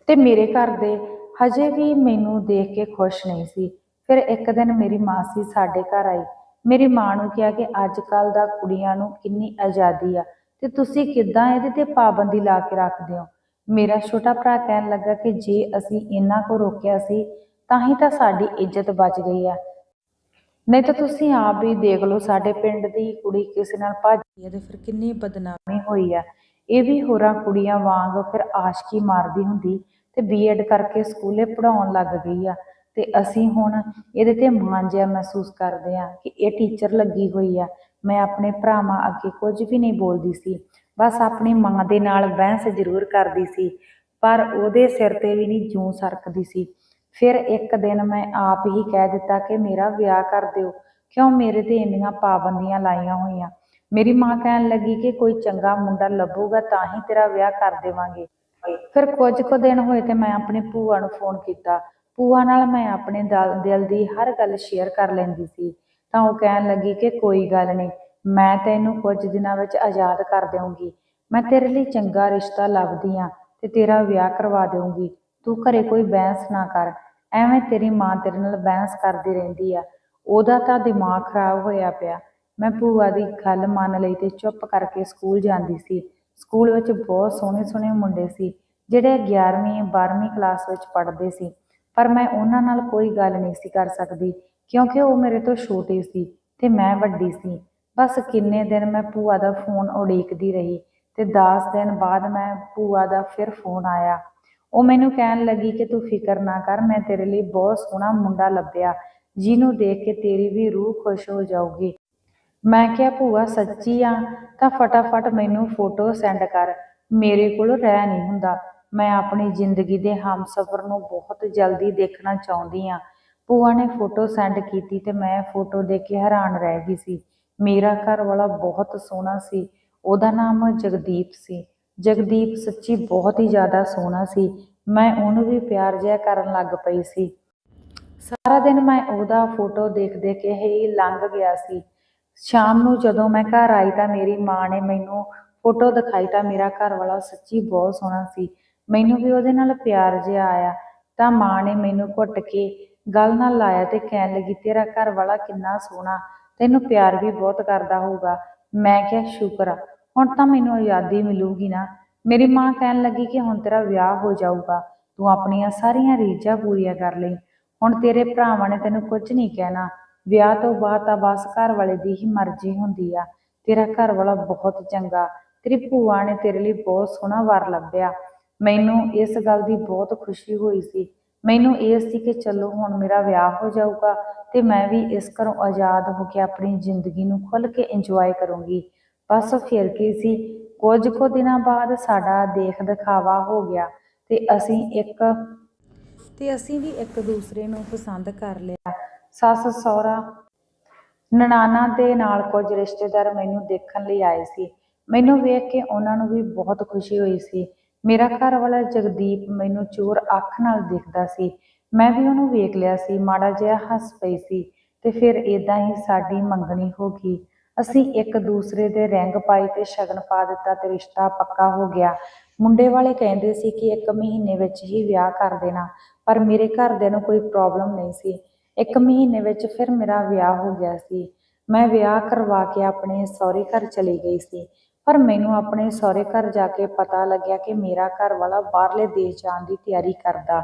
ਤੇ ਮੇਰੇ ਘਰ ਦੇ ਹਜੇ ਵੀ ਮੈਨੂੰ ਦੇਖ ਕੇ ਖੁਸ਼ ਨਹੀਂ ਸੀ। ਫਿਰ ਇੱਕ ਦਿਨ ਮੇਰੀ ਮਾਸੀ ਸਾਡੇ ਘਰ ਆਈ। ਮੇਰੀ ਮਾਂ ਨੂੰ ਕਿਹਾ ਕਿ ਅੱਜ ਕੱਲ ਦਾ ਕੁੜੀਆਂ ਨੂੰ ਕਿੰਨੀ ਆਜ਼ਾਦੀ ਆ ਤੇ ਤੁਸੀਂ ਕਿੱਦਾਂ ਇਹਦੇ ਤੇ ਪਾਬੰਦੀ ਲਾ ਕੇ ਰੱਖਦੇ ਹੋ? ਮੇਰਾ ਛੋਟਾ ਭਰਾ ਕਹਿਣ ਲੱਗਾ ਕਿ ਜੇ ਅਸੀਂ ਇਹਨਾਂ ਕੋ ਰੋਕਿਆ ਸੀ ਤਾਂ ਹੀ ਤਾਂ ਸਾਡੀ ਇੱਜ਼ਤ ਬਚ ਗਈ ਆ। ਨਹੀਂ ਤਾਂ ਤੁਸੀਂ ਆਪ ਹੀ ਦੇਖ ਲਓ, ਸਾਡੇ ਪਿੰਡ ਦੀ ਕੁੜੀ ਕਿਸੇ ਨਾਲ ਭੱਜੀ ਹੈ ਤੇ ਫਿਰ ਕਿੰਨੀ ਬਦਨਾਮੀ ਹੋਈ ਆ। ਇਹ ਵੀ ਹੋਰਾਂ ਕੁੜੀਆਂ ਵਾਂਗ ਫਿਰ ਆਸ਼ਕੀ ਮਾਰਦੀ ਹੁੰਦੀ ਤੇ ਬੀਐਡ ਕਰਕੇ ਸਕੂਲੇ ਪੜਾਉਣ ਲੱਗ ਗਈ ਆ। ਤੇ ਅਸੀਂ ਹੁਣ ਇਹਦੇ ਤੇ ਮਾਣ ਜਿਹਾ ਮਹਿਸੂਸ ਕਰਦੇ ਆ ਕਿ ਇਹ ਟੀਚਰ ਲੱਗੀ ਹੋਈ ਆ। ਮੈਂ ਆਪਣੇ ਭਰਾਵਾਂ ਅੱਗੇ ਕੁਝ ਵੀ ਨਹੀਂ ਬੋਲਦੀ ਸੀ। ਬਸ ਆਪਣੀ ਮਾਂ ਦੇ ਨਾਲ ਬਹਿਸ ਜ਼ਰੂਰ ਕਰਦੀ ਸੀ, ਪਰ ਉਹਦੇ ਸਿਰ ਤੇ ਵੀ ਨਹੀਂ ਜੂੰ ਸਰਕਦੀ ਸੀ। ਫਿਰ ਇੱਕ ਦਿਨ ਮੈਂ ਆਪ ਹੀ ਕਹਿ ਦਿੱਤਾ ਕਿ ਮੇਰਾ ਵਿਆਹ ਕਰ ਦਿਓ, ਕਿਉਂ ਮੇਰੇ ਤੇ ਇੰਨੀਆਂ ਪਾਬੰਦੀਆਂ ਲਾਈਆਂ ਹੋਈਆਂ? ਮੇਰੀ ਮਾਂ ਕਹਿਣ ਲੱਗੀ ਕਿ ਕੋਈ ਚੰਗਾ ਮੁੰਡਾ ਲੱਭੂਗਾ ਤਾਂ ਹੀ ਤੇਰਾ ਵਿਆਹ ਕਰ ਦੇਵਾਂਗੇ। ਫਿਰ ਕੁਝ ਕੁ ਦਿਨ ਹੋਏ ਤੇ ਮੈਂ ਆਪਣੀ ਭੂਆ ਨੂੰ ਫੋਨ ਕੀਤਾ। ਭੂਆ ਨਾਲ ਮੈਂ ਆਪਣੇ ਦਲ- ਦਿਲ ਦੀ ਹਰ ਗੱਲ ਸ਼ੇਅਰ ਕਰ ਲੈਂਦੀ ਸੀ। ਤਾਂ ਉਹ ਕਹਿਣ ਲੱਗੀ ਕਿ ਕੋਈ ਗੱਲ ਨਹੀਂ, ਮੈਂ ਤੈਨੂੰ ਕੁਝ ਦਿਨਾਂ ਵਿੱਚ ਆਜ਼ਾਦ ਕਰ ਦੇਵਾਂਗੀ। ਮੈਂ ਤੇਰੇ ਲਈ ਚੰਗਾ ਰਿਸ਼ਤਾ ਲੱਭਦੀ ਆ ਤੇ ਤੇਰਾ ਵਿਆਹ ਕਰਵਾ ਦੇਵਾਂਗੀ। ਤੂੰ ਘਰੇ ਕੋਈ ਬਹਿਸ ਨਾ ਕਰ। ਐਵੇਂ ਤੇਰੀ ਮਾਂ ਤੇਰੇ ਨਾਲ ਬਹਿਸ ਕਰਦੀ ਰਹਿੰਦੀ ਆ। ਉਹਦਾ ਤਾਂ ਦਿਮਾਗ ਖਰਾਬ ਹੋਇਆ ਪਿਆ। ਮੈਂ ਭੂਆ ਦੀ ਗੱਲ ਮੰਨ ਲਈ ਤੇ ਚੁੱਪ ਕਰਕੇ ਸਕੂਲ ਜਾਂਦੀ ਸੀ। ਸਕੂਲ ਵਿੱਚ ਬਹੁਤ ਸੋਹਣੇ ਸੋਹਣੇ ਮੁੰਡੇ ਸੀ, ਜਿਹੜੇ 11ਵੀਂ 12ਵੀਂ ਕਲਾਸ ਵਿੱਚ ਪੜ੍ਹਦੇ ਸੀ। ਪਰ ਮੈਂ ਉਹਨਾਂ ਨਾਲ ਕੋਈ ਗੱਲ ਨਹੀਂ ਸੀ ਕਰ ਸਕਦੀ, ਕਿਉਂਕਿ ਉਹ ਮੇਰੇ ਤੋਂ ਛੋਟੇ ਸੀ ਤੇ ਮੈਂ ਵੱਡੀ ਸੀ। ਬਸ ਕਿੰਨੇ ਦਿਨ ਮੈਂ ਭੂਆ ਦਾ ਫੋਨ ਉਡੀਕਦੀ ਰਹੀ ਤੇ 10 ਦਿਨ ਬਾਅਦ ਮੈਂ ਭੂਆ ਦਾ ਫਿਰ ਫੋਨ ਆਇਆ। ਉਹ ਮੈਨੂੰ ਕਹਿਣ ਲੱਗੀ ਕਿ ਤੂੰ ਫਿਕਰ ਨਾ ਕਰ, ਮੈਂ ਤੇਰੇ ਲਈ ਬਹੁਤ ਸੋਹਣਾ ਮੁੰਡਾ ਲੱਭਿਆ, ਜਿਹਨੂੰ ਦੇਖ ਕੇ ਤੇਰੀ ਵੀ ਰੂਹ ਖੁਸ਼ ਹੋ ਜਾਊਗੀ। ਮੈਂ ਕਿਹਾ, ਭੂਆ, ਸੱਚੀ ਆ? ਤਾਂ ਫਟਾਫਟ ਮੈਨੂੰ ਫੋਟੋ ਸੈਂਡ ਕਰ। ਮੇਰੇ ਕੋਲ ਰਹਿ ਨਹੀਂ ਹੁੰਦਾ। ਮੈਂ ਆਪਣੀ ਜ਼ਿੰਦਗੀ ਦੇ ਹਮਸਫਰ ਨੂੰ ਬਹੁਤ ਜਲਦੀ ਦੇਖਣਾ ਚਾਹੁੰਦੀ ਆ। ਭੂਆ ਨੇ ਫੋਟੋ ਸੈਂਡ ਕੀਤੀ ਤੇ ਮੈਂ ਫੋਟੋ ਦੇਖ ਕੇ ਹੈਰਾਨ ਰਹਿ ਗਈ ਸੀ। ਮੇਰਾ ਘਰ ਵਾਲਾ ਬਹੁਤ ਸੋਹਣਾ ਸੀ। ਉਹਦਾ ਨਾਮ ਜਗਦੀਪ ਸੀ। ਜਗਦੀਪ ਸੱਚੀ ਬਹੁਤ ਹੀ ਜ਼ਿਆਦਾ ਸੋਹਣਾ ਸੀ। ਮੈਂ ਉਹਨੂੰ ਵੀ ਪਿਆਰ ਜਿਹਾ ਕਰਨ ਲੱਗ ਪਈ ਸੀ। ਸਾਰਾ ਦਿਨ ਮੈਂ ਉਹਦਾ ਫੋਟੋ ਦੇਖ ਦੇਖ ਕੇ ਹੀ ਲੰਘ ਗਿਆ ਸੀ। ਸ਼ਾਮ ਨੂੰ ਜਦੋਂ ਮੈਂ ਘਰ ਆਈ ਤਾਂ ਮੇਰੀ ਮਾਂ ਨੇ ਮੈਨੂੰ ਫੋਟੋ ਦਿਖਾਈ ਤਾਂ ਮੇਰਾ ਘਰ ਵਾਲਾ ਸੱਚੀ ਬਹੁਤ ਸੋਹਣਾ ਸੀ। ਮੈਨੂੰ ਵੀ ਉਹਦੇ ਨਾਲ ਪਿਆਰ ਜਿਹਾ ਆਇਆ। ਤਾਂ ਮਾਂ ਨੇ ਮੈਨੂੰ ਘੁੱਟ ਕੇ ਗੱਲ ਨਾਲ ਲਾਇਆ ਤੇ ਕਹਿਣ ਲੱਗੀ, ਤੇਰਾ ਘਰ ਵਾਲਾ ਕਿੰਨਾ ਸੋਹਣਾ। ਤੈਨੂੰ ਪਿਆਰ ਵੀ ਬਹੁਤ ਕਰਦਾ ਹੋਊਗਾ। ਮੈਂ ਕਿਹਾ, ਸ਼ੁਕਰ ਆ। ਹੁਣ ਤਾਂ ਮੈਨੂੰ ਆਜ਼ਾਦੀ ਮਿਲੂਗੀ ਨਾ। ਮੇਰੀ ਮਾਂ ਕਹਿਣ ਲੱਗੀ ਕਿ ਹੁਣ ਤੇਰਾ ਵਿਆਹ ਹੋ ਜਾਊਗਾ। ਤੂੰ ਆਪਣੀਆਂ ਸਾਰੀਆਂ ਰੀਝਾਂ ਪੂਰੀਆਂ ਕਰ ਲਈ। ਹੁਣ ਤੇਰੇ ਭਰਾਵਾਂ ਨੇ ਤੈਨੂੰ ਕੁਝ ਨਹੀਂ ਕਹਿਣਾ। ਵਿਆਹ ਤੋਂ ਬਾਅਦ ਤਾਂ ਬਸ ਘਰ ਵਾਲੇ ਦੀ ਹੀ ਮਰਜ਼ੀ ਹੁੰਦੀ ਆ। ਤੇਰਾ ਘਰ ਵਾਲਾ ਬਹੁਤ ਚੰਗਾ। ਤੇਰੀ ਭੂਆ ਨੇ ਤੇਰੇ ਲਈ ਬਹੁਤ ਸੋਹਣਾ ਵਾਰ ਲੱਭਿਆ। ਮੈਨੂੰ ਇਸ ਗੱਲ ਦੀ ਬਹੁਤ ਖੁਸ਼ੀ ਹੋਈ ਸੀ। ਮੈਨੂੰ ਇਹ ਸੀ ਕਿ ਚਲੋ ਹੁਣ ਮੇਰਾ ਵਿਆਹ ਹੋ ਜਾਊਗਾ ਤੇ ਮੈਂ ਵੀ ਇਸ ਘਰੋਂ ਆਜ਼ਾਦ ਹੋ ਕੇ ਆਪਣੀ ਜ਼ਿੰਦਗੀ ਨੂੰ ਖੁੱਲ੍ਹ ਕੇ ਇੰਜੋਏ ਕਰੂੰਗੀ। ਬਸ ਫਿਰ ਕੀ ਸੀ, ਕੁਝ ਕੁ ਦਿਨਾਂ ਬਾਅਦ ਸਾਡਾ ਦੇਖ ਦਿਖਾਵਾ ਹੋ ਗਿਆ ਤੇ ਅਸੀਂ ਇੱਕ ਤੇ ਅਸੀਂ ਵੀ ਇੱਕ ਦੂਸਰੇ ਨੂੰ ਪਸੰਦ ਕਰ ਲਿਆ। ਸੱਸ, ਸਹੁਰਾ ਨਨਾਣਾ ਦੇ ਨਾਲ ਕੁਝ ਰਿਸ਼ਤੇਦਾਰ ਮੈਨੂੰ ਦੇਖਣ ਲਈ ਆਏ ਸੀ। ਮੈਨੂੰ ਵੇਖ ਕੇ ਉਹਨਾਂ ਨੂੰ ਵੀ ਬਹੁਤ ਖੁਸ਼ੀ ਹੋਈ ਸੀ। ਮੇਰਾ ਘਰ ਵਾਲਾ ਜਗਦੀਪ ਮੈਨੂੰ ਚੋਰ ਅੱਖ ਨਾਲ ਦੇਖਦਾ ਸੀ। ਮੈਂ ਵੀ ਉਹਨੂੰ ਵੇਖ ਲਿਆ ਸੀ, ਮਾੜਾ ਜਿਹਾ ਹੱਸ ਪਈ ਸੀ ਤੇ ਫਿਰ ਇਦਾਂ ਹੀ ਸਾਡੀ ਮੰਗਣੀ ਹੋ ਗਈ। ਅਸੀਂ ਇੱਕ ਦੂਸਰੇ ਦੇ ਰਿੰਗ ਪਾਈ ਤੇ ਸ਼ਗਨ ਪਾ ਦਿੱਤਾ ਤੇ ਰਿਸ਼ਤਾ ਪੱਕਾ ਹੋ ਗਿਆ। ਮੁੰਡੇ ਵਾਲੇ ਕਹਿੰਦੇ ਸੀ ਕਿ ਇੱਕ ਮਹੀਨੇ ਵਿੱਚ ਹੀ ਵਿਆਹ ਕਰ ਦੇਣਾ, ਪਰ ਮੇਰੇ ਘਰਦਿਆਂ ਨੂੰ ਕੋਈ ਪ੍ਰੋਬਲਮ ਨਹੀਂ ਸੀ। ਇੱਕ ਮਹੀਨੇ ਵਿੱਚ ਫਿਰ ਮੇਰਾ ਵਿਆਹ ਹੋ ਗਿਆ ਸੀ। ਮੈਂ ਵਿਆਹ ਕਰਵਾ ਕੇ ਆਪਣੇ ਸਹੁਰੇ ਘਰ ਚਲੀ ਗਈ ਸੀ, ਪਰ ਮੈਨੂੰ ਆਪਣੇ ਸਹੁਰੇ ਘਰ ਜਾ ਕੇ ਪਤਾ ਲੱਗਿਆ ਕਿ ਮੇਰਾ ਘਰ ਵਾਲਾ ਬਾਹਰਲੇ ਦੇਸ਼ ਜਾਣ ਦੀ ਤਿਆਰੀ ਕਰਦਾ।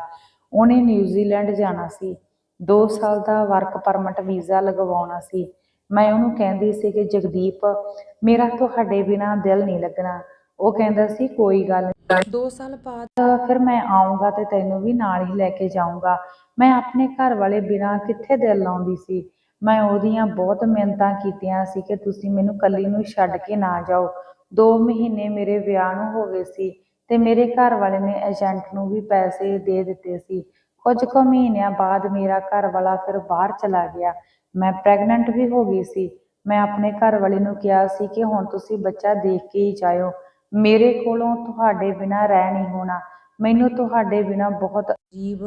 ਉਹਨੇ ਨਿਊਜ਼ੀਲੈਂਡ ਜਾਣਾ ਸੀ। 2 ਸਾਲ ਦਾ ਵਰਕ ਪਰਮਿਟ ਵੀਜ਼ਾ ਲਗਵਾਉਣਾ ਸੀ। ਮੈਂ ਉਹਨੂੰ ਕਹਿੰਦੀ ਸੀ ਕਿ ਜਗਦੀਪ, ਮੇਰਾ ਤੁਹਾਡੇ ਬਿਨਾ ਦਿਲ ਨਹੀਂ ਲੱਗਣਾ। ਉਹ ਕਹਿੰਦਾ ਸੀ, ਕੋਈ ਗੱਲ ਨਹੀਂ 2 ਸਾਲ ਬਾਅਦ ਫਿਰ ਮੈਂ ਆਉਂਗਾ ਤੇ ਤੈਨੂੰ ਵੀ ਨਾਲ ਹੀ ਲੈ ਕੇ ਜਾਊਂਗਾ। ਮੈਂ ਆਪਣੇ ਘਰ ਵਾਲੇ ਬਿਨਾਂ ਕਿੱਥੇ ਦਿਲ ਲਾਉਂਦੀ ਸੀ? ਮੈਂ ਉਹਦੀਆਂ ਬਹੁਤ ਮਿਹਨਤਾਂ ਕੀਤੀਆਂ ਸੀ ਕਿ ਤੁਸੀਂ ਮੈਨੂੰ ਕੱਲੀ ਨੂੰ ਛੱਡ ਕੇ ਨਾ ਜਾਓ। 2 ਮਹੀਨੇ ਮੇਰੇ ਵਿਆਹ ਨੂੰ ਹੋ ਗਏ ਸੀ ਤੇ ਮੇਰੇ ਘਰ ਵਾਲੇ ਨੇ ਏਜੰਟ ਨੂੰ ਵੀ ਪੈਸੇ ਦੇ ਦਿੱਤੇ ਸੀ। ਕੁਝ ਕੁ ਮਹੀਨਿਆਂ ਬਾਅਦ ਮੇਰਾ ਘਰ ਵਾਲਾ ਫਿਰ ਬਾਹਰ ਚਲਾ ਗਿਆ। ਮੈਂ ਪ੍ਰੈਗਨੈਂਟ ਵੀ ਹੋ ਗਈ ਸੀ। ਮੈਂ ਆਪਣੇ ਘਰ ਵਾਲੇ ਨੂੰ ਕਿਹਾ ਸੀ ਕਿ ਹੁਣ ਤੁਸੀਂ ਬੱਚਾ ਦੇਖ ਕੇ ਹੀ ਜਾਇਓ। ਮੇਰੇ ਕੋਲੋਂ ਤੁਹਾਡੇ ਬਿਨਾਂ ਰਹਿ ਨਹੀਂ ਹੋਣਾ। ਮੈਨੂੰ ਤੁਹਾਡੇ ਬਿਨਾਂ ਬਹੁਤ ਅਜੀਬ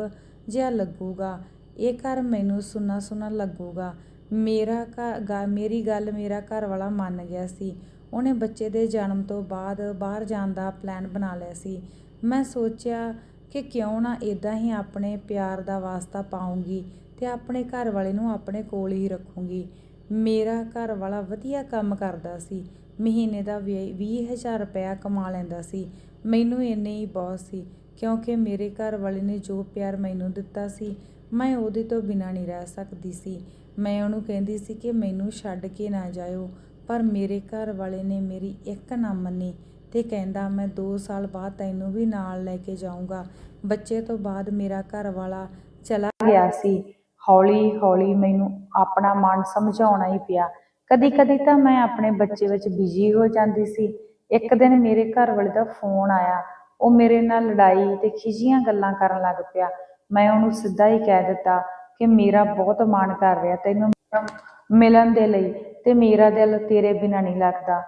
ਜਿਹਾ ਲੱਗੂਗਾ। ਇਹ ਘਰ ਮੈਨੂੰ ਸੁੰਨਾ ਸੁੰਨਾ ਲੱਗੂਗਾ। ਮੇਰਾ ਘਰ ਗਾ- ਮੇਰੀ ਗੱਲ ਮੇਰਾ ਘਰ ਵਾਲਾ ਮੰਨ ਗਿਆ ਸੀ। ਉਹਨੇ ਬੱਚੇ ਦੇ ਜਨਮ ਤੋਂ ਬਾਅਦ ਬਾਹਰ ਜਾਣ ਦਾ ਪਲਾਨ ਬਣਾ ਲਿਆ ਸੀ। ਮੈਂ ਸੋਚਿਆ ਕਿ ਕਿਉਂ ਨਾ ਇਦਾਂ ਹੀ ਆਪਣੇ ਪਿਆਰ ਦਾ ਵਾਸਤਾ ਪਾਉਂਗੀ। ਤੇ ਆਪਣੇ ਘਰ ਵਾਲੇ ਨੂੰ ਆਪਣੇ ਕੋਲ ਹੀ ਰੱਖੂੰਗੀ। ਮੇਰਾ ਘਰ ਵਾਲਾ ਵਧੀਆ ਕੰਮ ਕਰਦਾ ਸੀ। ਮਹੀਨੇ ਦਾ 20000 ਰੁਪਇਆ ਕਮਾ ਲੈਂਦਾ ਸੀ। ਮੈਨੂੰ ਇੰਨੇ ਹੀ ਬਹੁਤ ਸੀ, ਕਿਉਂਕਿ ਮੇਰੇ ਘਰ ਵਾਲੇ ਨੇ ਜੋ ਪਿਆਰ ਮੈਨੂੰ ਦਿੱਤਾ ਸੀ, ਮੈਂ ਉਹਦੇ ਤੋਂ ਬਿਨਾਂ ਨਹੀਂ ਰਹਿ ਸਕਦੀ ਸੀ। ਮੈਂ ਉਹਨੂੰ ਕਹਿੰਦੀ ਸੀ ਕਿ ਮੈਨੂੰ ਛੱਡ ਕੇ ਨਾ ਜਾਇਓ, ਪਰ ਮੇਰੇ ਘਰ ਵਾਲੇ ਨੇ ਮੇਰੀ ਇੱਕ ਨਾ ਮੰਨੀ ਤੇ ਕਹਿੰਦਾ, ਮੈਂ 2 ਸਾਲ ਬਾਅਦ ਤੈਨੂੰ ਵੀ ਨਾਲ ਲੈ ਕੇ ਜਾਊਂਗਾ। ਬੱਚੇ ਤੋਂ ਬਾਅਦ ਮੇਰਾ ਘਰ ਵਾਲਾ ਚਲਾ ਗਿਆ ਸੀ। ਹੌਲੀ ਹੌਲੀ ਮੈਨੂੰ ਆਪਣਾ ਮਨ ਸਮਝਾਉਣਾ ਹੀ ਪਿਆ। ਕਦੀ ਕਦੀ ਤਾਂ ਮੈਂ ਆਪਣੇ ਬੱਚੇ ਵਿੱਚ ਬਿਜ਼ੀ ਹੋ ਜਾਂਦੀ ਸੀ। ਇੱਕ ਦਿਨ ਮੇਰੇ ਘਰ ਵਾਲੇ ਦਾ ਫੋਨ ਆਇਆ। ਉਹ ਮੇਰੇ ਨਾਲ ਲੜਾਈ ਤੇ ਖਿਜੀਆਂ ਗੱਲਾਂ ਕਰਨ ਲੱਗ ਪਿਆ। ਮੈਂ ਉਹਨੂੰ ਸਿੱਧਾ ਹੀ ਕਹਿ ਦਿੱਤਾ ਕਿ ਮੇਰਾ ਬਹੁਤ ਮਨ ਕਰ ਰਿਹਾ ਤੈਨੂੰ ਮਿਲਣ ਦੇ ਲਈ ਤੇ ਮੇਰਾ ਦਿਲ ਤੇਰੇ ਬਿਨਾਂ ਨਹੀਂ ਲੱਗਦਾ।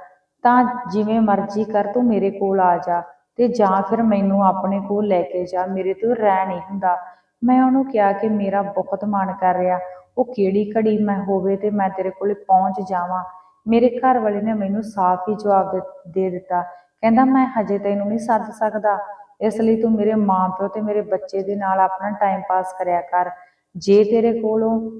ਤਾਂ ਜਿਵੇਂ ਮਰਜ਼ੀ ਕਰ ਤੂੰ ਮੇਰੇ ਕੋਲ ਆ ਜਾ ਤੇ ਜਾਂ ਫਿਰ ਮੈਨੂੰ ਆਪਣੇ ਕੋਲ ਲੈ ਕੇ ਜਾ। ਮੇਰੇ ਤੋਂ ਰਹਿ ਨਹੀਂ ਹੁੰਦਾ। ਮੈਂ ਉਹਨੂੰ ਕਿਹਾ ਕਿ ਮੇਰਾ ਬਹੁਤ ਮਨ ਕਰ ਰਿਹਾ, ਉਹ ਕਿਹੜੀ ਘੜੀ ਮੈਂ ਹੋਵੇ ਤੇ ਮੈਂ ਤੇਰੇ ਕੋਲੇ ਪਹੁੰਚ ਜਾਵਾਂ। ਮੇਰੇ ਘਰ ਵਾਲੇ ਨੇ ਮੈਨੂੰ ਸਾਫ਼ ਹੀ ਜਵਾਬ ਦੇ- ਦੇ ਦਿੱਤਾ। ਕਹਿੰਦਾ, ਮੈਂ ਹਜੇ ਤੈਨੂੰ ਨਹੀਂ ਸੱਦ ਸਕਦਾ। ਇਸ ਲਈ ਤੂੰ ਮੇਰੇ ਮਾਂ ਪਿਓ ਤੇ ਮੇਰੇ ਬੱਚੇ ਦੇ ਨਾਲ ਆਪਣਾ ਟਾਈਮ ਪਾਸ ਕਰਿਆ ਕਰ। ਜੇ ਤੇਰੇ ਕੋਲੋਂ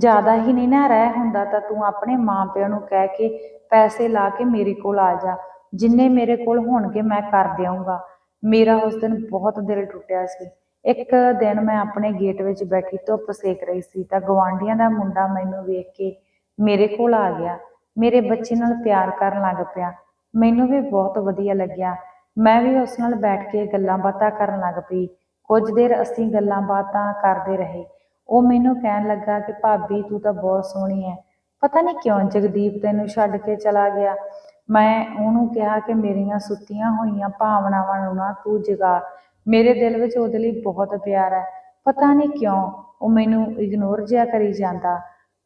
ਜ਼ਿਆਦਾ ਹੀ ਨਹੀਂ ਨਾ ਰਹਿ ਹੁੰਦਾ ਤਾਂ ਤੂੰ ਆਪਣੇ ਮਾਂ ਪਿਓ ਨੂੰ ਕਹਿ ਕੇ ਪੈਸੇ ਲਾ ਕੇ ਮੇਰੇ ਕੋਲ ਆ ਜਾ। ਜਿੰਨੇ ਮੇਰੇ ਕੋਲ ਹੋਣਗੇ ਮੈਂ ਕਰ ਦਿਆਂਗਾ। ਮੇਰਾ ਉਸ ਦਿਨ ਬਹੁਤ ਦਿਲ ਟੁੱਟਿਆ ਸੀ। ਇੱਕ ਦਿਨ ਮੈਂ ਆਪਣੇ ਗੇਟ ਵਿੱਚ ਬੈਠੀ ਧੁੱਪ ਸੇਕ ਰਹੀ ਸੀ ਤਾਂ ਗਵਾਂਢੀਆਂ ਦਾ ਮੁੰਡਾ ਮੈਨੂੰ ਵੇਖ ਕੇ ਮੇਰੇ ਕੋਲ ਆ ਗਿਆ। ਮੇਰੇ ਬੱਚੇ ਨਾਲ ਪਿਆਰ ਕਰਨ ਲੱਗ ਪਿਆ। ਮੈਨੂੰ ਵੀ ਬਹੁਤ ਵਧੀਆ ਲੱਗਿਆ। ਮੈਂ ਵੀ ਉਸ ਨਾਲ ਬੈਠ ਕੇ ਗੱਲਾਂ ਬਾਤਾਂ ਕਰਨ ਲੱਗ ਪਈ। ਕੁਝ ਦੇਰ ਅਸੀਂ ਗੱਲਾਂ ਬਾਤਾਂ ਕਰਦੇ ਰਹੇ। ਉਹ ਮੈਨੂੰ ਕਹਿਣ ਲੱਗਾ ਕਿ, ਭਾਬੀ, ਤੂੰ ਤਾਂ ਬਹੁਤ ਸੋਹਣੀ ਹੈ ਪਤਾ ਨਹੀਂ ਕਿਉਂ ਜਗਦੀਪ ਤੈਨੂੰ ਛੱਡ ਕੇ ਚਲਾ ਗਿਆ। ਮੈਂ ਉਹਨੂੰ ਕਿਹਾ ਕਿ ਮੇਰੀਆਂ ਸੁੱਤੀਆਂ ਹੋਈਆਂ ਭਾਵਨਾਵਾਂ ਨੂੰ ਨਾ ਤੂੰ ਜਗਾ। ਮੇਰੇ ਦਿਲ ਵਿੱਚ ਉਹਦੇ ਲਈ ਬਹੁਤ ਪਿਆਰ ਹੈ। ਪਤਾ ਨਹੀਂ ਕਿਉਂ ਉਹ ਮੈਨੂੰ ਇਗਨੋਰ ਜਿਹਾ ਕਰੀ ਜਾਂਦਾ।